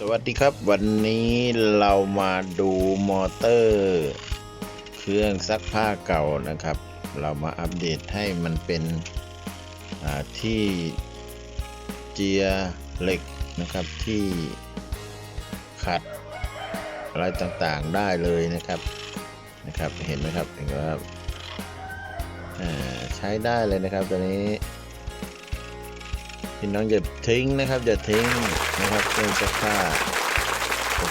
สวัสดีครับ วันนี้เรามาดูมอเตอร์ เครื่องซักผ้าเก่านะครับ เรามาอัปเดตให้มันเป็นที่เจียเหล็กนะครับที่ขัดอะไรต่างๆได้เลยนะครับนะครับ เห็นไหมครับเห็นไหมครับอ่าใช้ได้เลยนะครับตัวนี้ พี่น้องอย่าทิ้งนะครับอย่าทิ้งนะครับเครื่องซักผ้า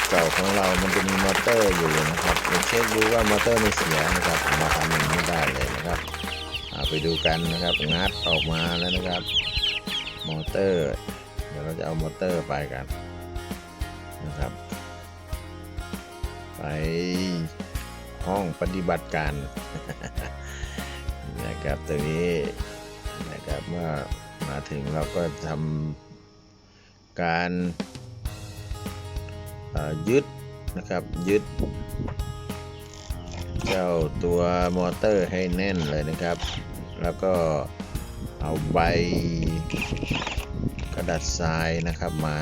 เก่าของเรามันจะมีมอเตอร์อยู่นะครับเราเช็คดูว่ามอเตอร์ไม่เสียนะครับมาทำอย่างนี้ได้เลยนะครับเอาไปดูกันนะครับงัดออกมาแล้วนะครับ มอเตอร์ เดี๋ยวเราจะเอามอเตอร์ไปกันนะครับ ไปห้องปฏิบัติการนะครับตัวนี้นะครับเมื่อ มาถึงเราก็ทำการยึดนะครับยึด เจ้าตัวมอเตอร์ให้แน่นเลยนะครับ แล้วก็เอาใบกระดาษทรายนะครับ มา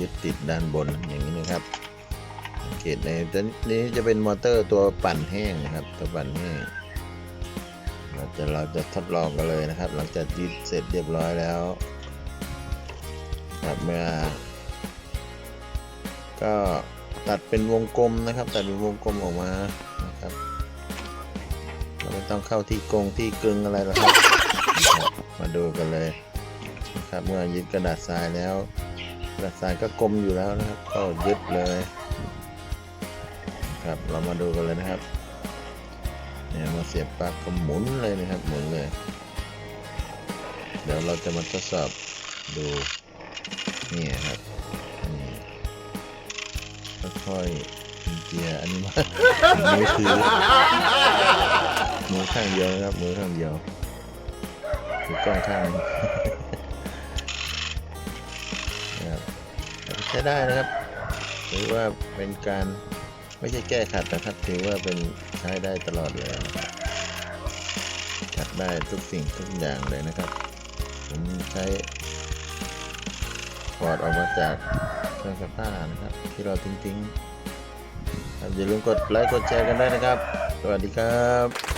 ยึดติดด้านบนอย่างนี้นะครับสังเกตในตัวนี้จะเป็นมอเตอร์ตัวปั่นแห้งนะครับตัวปั่นแห้ง เราจะเราจะทดลองกันเลยนะครับ หลังจากยึดเสร็จเรียบร้อยแล้วครับเมื่อ ก็ตัดเป็นวงกลมนะครับ ตัดเป็นวงกลมออกมานะครับเราไม่ต้องเข้าที่กงที่กึงอะไรหรอกครับ มาดูกันเลยนะครับเมื่อยึดกระดาษทรายแล้วกระดาษทรายก็กลมอยู่แล้วนะครับ ก็ยึดเลย ครับเรามาดูกันเลยนะครับ นี่ยมาเสียบปลั๊กก็หมุนเลยนะครับ หมุนเลย เดี๋ยวเราจะมาทดสอบดูนี่ครับนี่ค่อยๆเกียร์อันนี้มามือถือมือข้างเดียวนะครับมือข้างเดียวถือกล้องข้างนะครับใช้ได้นะครับถือว่าเป็นการ ไม่ใช่แก้ขัดนะครับถือว่าเป็นใช้ได้ตลอดเลยนะครับขัดได้ทุกสิ่งทุกอย่างเลยนะครับ ผมใช้ปอดออกมาจากเครื่องซักผ้านะครับ ที่เราทิ้งๆครับอย่าลืมกดไลค์กดแชร์กันได้นะครับ สวัสดีครับ